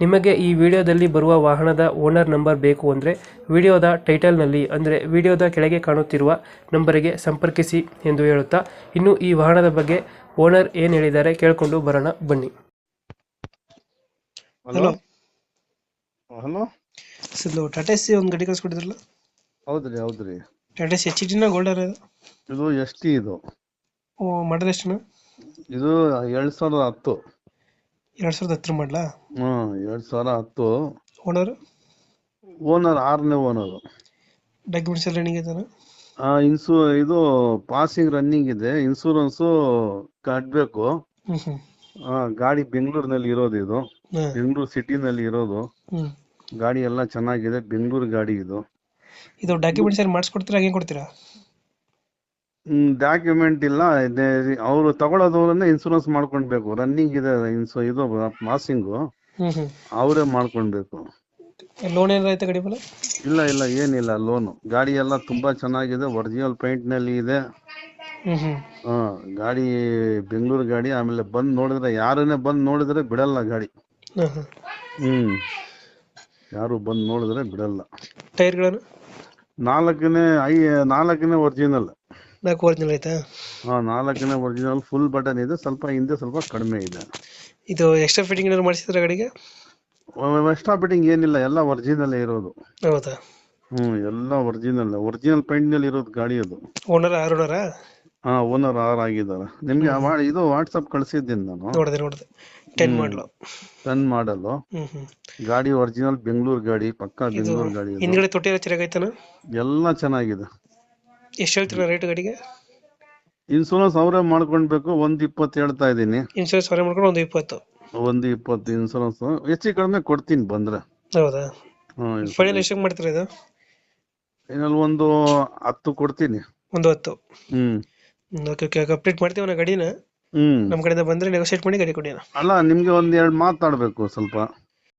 ನಿಮಗೆ ಈ ವಿಡಿಯೋದಲ್ಲಿ ಬರುವ ವಾಹನದ ಓನರ್ ನಂಬರ್ ಬೇಕು ಅಂದರೆ ವಿಡಿಯೋದ ಟೈಟಲ್ನಲ್ಲಿ ಅಂದರೆ ವಿಡಿಯೋದ ಕೆಳಗೆ ಕಾಣುತ್ತಿರುವ ನಂಬರಿಗೆ ಸಂಪರ್ಕಿಸಿ ಎಂದು ಹೇಳುತ್ತಾ ಇನ್ನು ಈ ವಾಹನದ ಬಗ್ಗೆ ಓನರ್ ಏನು ಹೇಳಿದ್ದಾರೆ ಕೇಳಿಕೊಂಡು ಬರೋಣ ಬನ್ನಿ. ಹಲೋ. ಹಲೋ. ಇದು ಟಾಟಾ ಸಿ ಒಂದು ಗಾಡಿ ಕಳ್ಸ್ಕೊಟ್ಟಿದ್ರಲ್ಲ? ಹೌದ್ರಿ ಹೌದ್ರಿ. ಟಾಟಾ ಸಿ ಎಚ್ ಡಿನ ಗೋಲ್ಡರ್ ಇದು? ಇದು ಎಸ್ ಟಿ ಇದು. ಓ ಮಾಡಲ್ ಎಷ್ಟುನ? ಇದು ಎರಡ್ ಸಾವಿರದ ಹತ್ತು. ಎರಡು ಸಾವಿರದ ಹತ್ತರ ಮಾಡಲಾ? ಹ್ಮ್ ಎರಡ್ ಸಾವಿರ ಹತ್ತು. ಓನರ್ ಓನರ್ ಆರನೇ ಓನರ್ ಡಾಕ್ಯುಮೆಂಟ್ಸ್ ಎಲ್ಲ ರನ್ನಿಂಗ್ ಐತಾನ ಇನ್ಸೂ ಇದು ಪಾಸಿಂಗ್ ರನ್ನಿಂಗ್ ಇದೆ. ಇನ್ಸೂರೆನ್ಸು ಹ್ಞೂ ಆ, ಗಾಡಿ ಬೆಂಗಳೂರಿನಲ್ಲಿ ಇರೋದು ಇದು. ಹಾಂ. ಬೆಂಗಳೂರು ಸಿಟಿನಲ್ಲಿ ಇರೋದು. ಗಾಡಿ ಎಲ್ಲ ಚೆನ್ನಾಗಿದೆ. ಬೆಂಗಳೂರು ಗಾಡಿ ಇದು. ಇದು ಡಾಕ್ಯುಮೆಂಟ್ಸ್ ಏನು ಮಾಡಿಸ್ಕೊಡ್ತೀರಾ ಹಂಗೆ ಕೊಡ್ತೀರಾ? ಡಾಕ್ಯುಮೆಂಟ್ ಇಲ್ಲ. ಅವರು ತಗೊಳ್ಳೋದವ್ರನ್ನ ಇನ್ಸೂರೆನ್ಸ್ ಮಾಡ್ಕೊಳ್ಬೇಕು. ರನ್ನಿಂಗ್ ಇದೆ ಇನ್ಸು ಇದು ಪಾಸಿಂಗು ಅವರೇ ಮಾಡ್ಕೊಳ್ಬೇಕು. ಲೋನ್ ಏನಾರ ಆಯ್ತಾ ಗಾಡಿ ಮೇಲೆ? ಇಲ್ಲ ಇಲ್ಲ ಏನಿಲ್ಲ ಲೋನು ಗಾಡಿ ಎಲ್ಲ ತುಂಬಾ ಚೆನ್ನಾಗಿದೆ. ಒರಿಜಿನಲ್ ಪೇಂಟ್ನಲ್ಲಿ ಇದೆ. ಹಾ ಗಾಡಿ ಬೆಂಗಳೂರು ಗಾಡಿ ಆಮೇಲೆ ಬಂದ್ ನೋಡಿದ್ರೆ ಯಾರನ್ನೇ ಬಂದ್ ನೋಡಿದ್ರೆ ಬಿಡಲ್ಲ ಗಾಡಿ. ಹಾಂ ಹಾಂ ಹ್ಮ್. ಯಾರು ಬಂದ್ ನೋಡಿದ್ರೆ ಬಿಡಲ್ಲ. ಟೈರ್ಗಳನ್ನು ನಾಲ್ಕನೇ ಐ ನಾಲ್ಕನೇ ಒರಿಜಿನಲ್ ನಾಲ್ಕು ಒರಿಜಿನಲ್ ಐತಾ ಹಾ ನಾಲ್ಕನೇ ಒರಿಜಿನಲ್ ಫುಲ್ ಬಟನ್ ಇದೆ ಸ್ವಲ್ಪ ಹಿಂದೆ ಸ್ವಲ್ಪ ಕಡಿಮೆ ಇದೆ. ಇದು ಎಕ್ಸ್ಟ್ರಾ ಫಿಟ್ಟಿಂಗ್ ಏನಾದ್ರು ಮಾಡಿಸಿದ್ರ ಗಾಡಿಗೆ? ಎಕ್ಸ್ಟ್ರಾ ಫಿಟ್ಟಿಂಗ್ ಏನಿಲ್ಲ ಎಲ್ಲ ಒರಿಜಿನಲ್ ಇರೋದು. ಹೌದಾ? ಹ್ಮ್ ಎಲ್ಲ ಒರಿಜಿನಲ್ ಒರಿಜಿನಲ್ ಪೈಂಟ್ನಲ್ಲಿ ಇರೋದು ಗಾಡಿ ಅದು. ಓನರ್ ಆರು ಆ ಹಾ ಓನರ್ ಆರ್ ಆಗಿದ್ದಾರೆ. ನಿಮ್ಗೆ ಆ ವಾ- ಇದು ವಾಟ್ಸಪ್ ಕಳ್ಸಿದ್ದೀನಿ ನಾನು. ನೋಡಿದೆ ನೋಡಿದೆ. ಟೆನ್ ಮಾಡಲು ಟನ್ ಮಾಡಲು ಹ್ಮ್ ಹ್ಮ್. ಗಾಡಿ ಒರಿಜಿನಲ್ ಬೆಂಗಳೂರು ಗಾಡಿ ಪಕ್ಕಾ ಬೆಂಗಳೂರು ಗಾಡಿ. ಹಿಂದ್ಗಡೆ ತೊಟ್ಟಿ ಎಲ್ಲ ಚೆನ್ನಾಗೈತಾನ? ಎಲ್ಲ ಚೆನ್ನಾಗಿದೆ. ಎಷ್ಟು ಹೇಳ್ತೀರಾ ರೇಟ್ ಗಾಡಿಗೆ? ಇನ್ಸೂರೆನ್ಸ್ ಅವರೇ ಮಾಡ್ಕೊಳ್ಬೇಕು ಒಂದ್ ಇಪ್ಪತ್ತು ಹೇಳ್ತಾ ಇದ್ದೀನಿ. ಇನ್ಶೂರೆನ್ಸ್ ಅವರೇ ಮಾಡ್ಕೊಂಡು ಒಂದು ಇಪ್ಪತ್ತು. ಒಂದು ಇಪ್ಪತ್ತು ಇನ್ಸೂರೆನ್ಸ್ ಹೆಚ್ಚು ಕಡಿಮೆ ಕೊಡ್ತೀನಿ ಬಂದ್ರೆ. ಹೌದಾ? ಹ್ಮ್ ಫೈನಲ್ ಎಷ್ಟು ಮಾಡ್ತೀರಾ ಇದು? ಫೈನಲ್ ಒಂದು ಹತ್ತು ಕೊಡ್ತೀನಿ. ಒಂದು ಹತ್ತು. ಹ್ಮ್. ಓಕೆ ಓಕೆ ಕಂಪ್ಲೀಟ್ ಮಾಡ್ತೀವಿ ನಾ ಗಾಡಿನ. ಹ್ಮ್. ನಮ್ಮ ಕಡೆಯಿಂದ ಬಂದರೆ ನೆಗೋಷಿಯೇಟ್ ಮಾಡಿ ಗಾಡಿ ಕೊಡಿ ಅಣ್ಣ. ಅಲ್ಲ ನಿಮ್ಗೆ ಒಂದ್ ಎರಡು ಮಾತಾಡ್ಬೇಕು ಸ್ವಲ್ಪ.